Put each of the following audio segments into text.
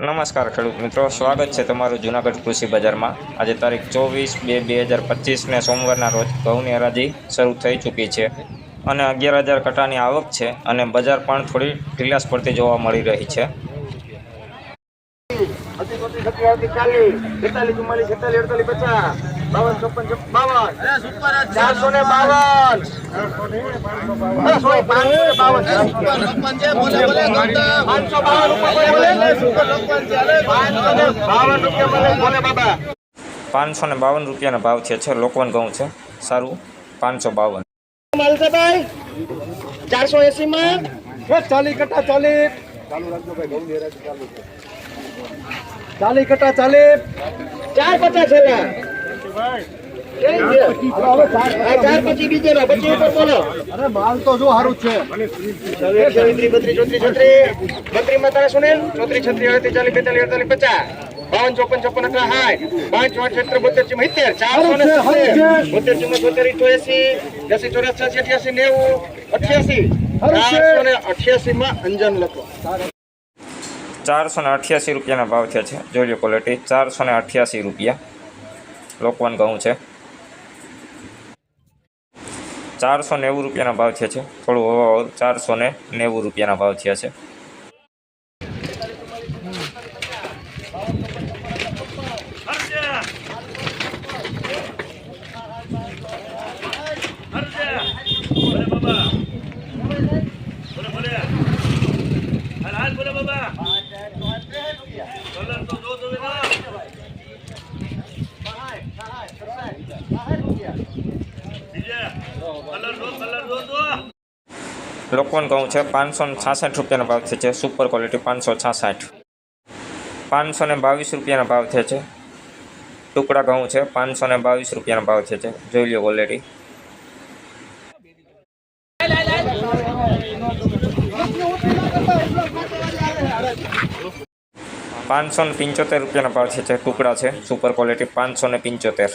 નમસ્કાર ખેડૂત મિત્રો, સ્વાગત છે તમારું જુનાગઢ કૃષિ બજારમાં. આજે તારીખ ચોવીસ બે બે હજાર પચીસને સોમવારના રોજ ઘઉંની હરાજી શરૂ થઈ ચૂકી છે અને અગિયાર હજાર કટાની આવક છે અને બજાર પણ થોડી ઢીલાસ પડતી જોવા મળી રહી છે. બેતાલીસ, ચુમ્માલીસ, છેતાલીસ, અડતાલીસ, પચાસ. બાવન ચોપન બાવન. ચારસો ને બાવન. પાંચસો ને બાવન પાંચસો બાવન રૂપિયા. પાંચસો ને બાવન પાંચસો રૂપિયાના ભાવ છે છે લોકવન ઘઉં છે સારું પાંચસો બાવન માલસાભાઈ ચારસો એસી માં ચાલી કટા ચાલી ચાલી કટા ચાલી ચાર પચાસ છેલ્લા આ ચાર પછી બીજે ના પછી ઉપર બોલો અરે માલ. તો જો સારું જ છે બત્રીસ બત્રીસ ચોત્રીસ છત્રીસ બત્રીસમાં બાવન ચોપન ચોપન અઠા હાય પાંચ પાંચ છત્ર બોતેર ચીમાં સિત્તેર. ચારસો ને બોતેર ચીમાં બોતેર ચોએસી. દસી ચોરાસી અઠ્યાસી નેવું અઠ્યાસી. ચારસો ને અઠ્યાસી માં અંજન લખો. ચારસો ને અઠ્યાસી રૂપિયાના ભાવ થયા છે. જોઈ ક્વોલિટી ચારસો ને અઠ્યાસી રૂપિયા. લોકવન ઘઉં છે. ચારસો નેવું રૂપિયાના ભાવ થયા છે. થોડું ચારસો ને નેવું રૂપિયાના ભાવ થયા છે. લોકવન ઘઉં છે, પાંચસો ને છાસઠ રૂપિયાના ભાવ થયો છે સુપર ક્વોલિટી પાંચસો છાસઠ. પાંચસો ને બાવીસ રૂપિયાનો ભાવ થયો છે. ટુકડા ઘઉં છે, પાંચસો ને બાવીસ રૂપિયાના ભાવ થયો છે. જોઈ લો ક્વોલિટી પાંચસો ને પંચોતેર રૂપિયાના ભાવ છે. ટુકડા છે સુપર ક્વોલિટી પાંચસો ને પંચોતેર.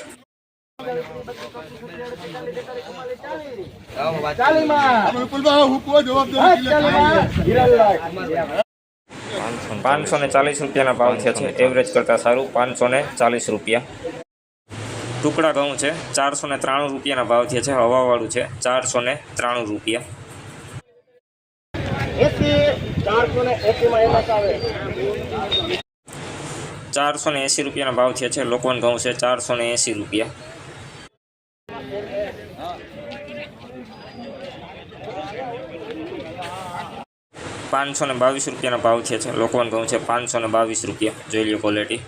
પાંચસો ને ચાલીસ રૂપિયાના ભાવ થયા છે. એવરેજ કરતાં સારું પાંચસો ને ચાલીસ રૂપિયા. ટુકડા ઘઉં છે. ચારસો ને ત્રાણું રૂપિયાના ભાવ થયા છે. હવાવાળું છે. ચારસો ને ત્રાણું રૂપિયા. ચારસો ને એંસી રૂપિયાના ભાવ થયા છે. લોકવન ઘઉં છે. ચારસો ને એંસી રૂપિયા. પાંચસો ને બાવીસ રૂપિયાના ભાવ છે લોકોને કહું છે, પાંચસો ને બાવીસ રૂપિયા. જોઈ લો ક્વોલિટી